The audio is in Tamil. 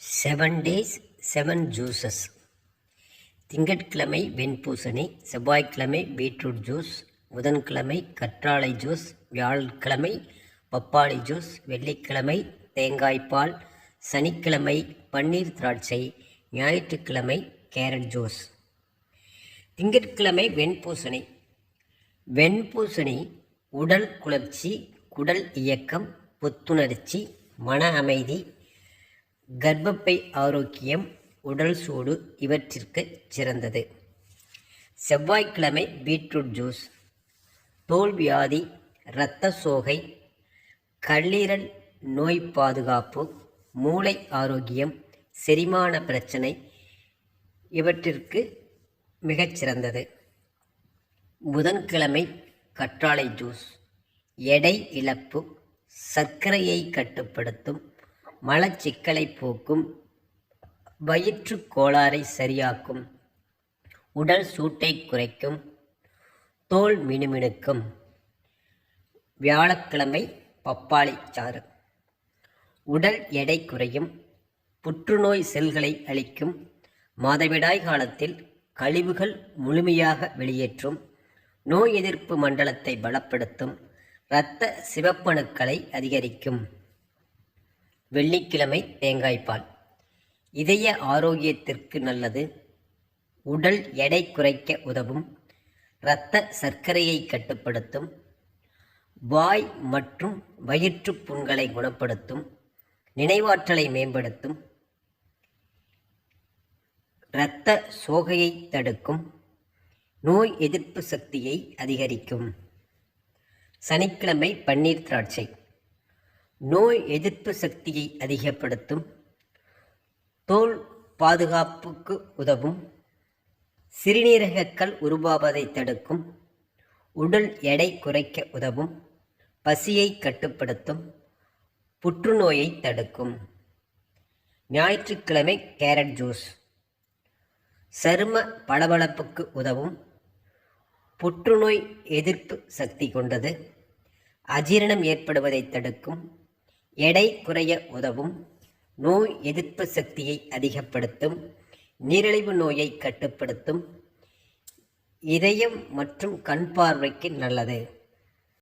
செவன் டேஸ் செவன் ஜூஸஸ் திங்கட்கிழமை வெண்பூசணி செவ்வாய்க்கிழமை பீட்ரூட் ஜூஸ் புதன்கிழமை கற்றாழை ஜூஸ் வியாழக்கிழமை பப்பாளி ஜூஸ் வெள்ளிக்கிழமை தேங்காய்ப்பால் சனிக்கிழமை பன்னீர் திராட்சை ஞாயிற்றுக்கிழமை கேரட் ஜூஸ். திங்கட்கிழமை வெண்பூசணி. வெண்பூசணி உடல் குளர்ச்சி குடல் இயக்கம் புத்துணர்ச்சி மன அமைதி கர்ப்பப்பை ஆரோக்கியம் உடல் சூடு இவற்றிற்கு சிறந்தது. செவ்வாய்க்கிழமை பீட்ரூட் ஜூஸ் தோல் வியாதி இரத்த சோகை கல்லீரல் நோய் பாதுகாப்பு மூளை ஆரோக்கியம் செரிமான பிரச்சனை இவற்றிற்கு மிகச்சிறந்தது புதன்கிழமை கற்றாழை ஜூஸ் எடை இழப்பு சர்க்கரையை கட்டுப்படுத்தும் மலச்சிக்கலை போக்கும் வயிற்றுக் கோளாறை சரியாக்கும். உடல் சூட்டை குறைக்கும். தோல் மினுமினுக்கும். வியாழக்கிழமை பப்பாளி சாறு. உடல் எடை குறையும். புற்றுநோய் செல்களை அளிக்கும் மாதவிடாய் காலத்தில் கழிவுகள் முழுமையாக வெளியேற்றும். நோய் எதிர்ப்பு மண்டலத்தை பலப்படுத்தும். இரத்த சிவப்பணுக்களை அதிகரிக்கும். வெள்ளிக்கிழமை தேங்காய்ப்பால் இதய ஆரோக்கியத்திற்கு நல்லது. உடல் எடை குறைக்க உதவும். இரத்த சர்க்கரையை கட்டுப்படுத்தும். வாய் மற்றும் வயிற்றுப் புண்களை குணப்படுத்தும். நினைவாற்றலை மேம்படுத்தும். இரத்த சோகையை தடுக்கும். நோய் எதிர்ப்பு சக்தியை அதிகரிக்கும். சனிக்கிழமை பன்னீர் திராட்சை. நோய் எதிர்ப்பு சக்தியை அதிகப்படுத்தும் தோல் பாதுகாப்புக்கு உதவும் சிறுநீரகக்கல் உருவாவதை தடுக்கும் உடல் எடை குறைக்க உதவும் பசியை கட்டுப்படுத்தும் புற்றுநோயை தடுக்கும். ஞாயிற்றுக்கிழமை கேரட் ஜூஸ். சரும பளபளப்புக்கு உதவும் புற்றுநோய் எதிர்ப்பு சக்தி கொண்டது அஜீரணம் ஏற்படுவதை தடுக்கும் எடை குறைய உதவும் நோய் எதிர்ப்பு சக்தியை அதிகப்படுத்தும் நீரிழிவு நோயை கட்டுப்படுத்தும் இதயம் மற்றும் கண் பார்வைக்கு நல்லது.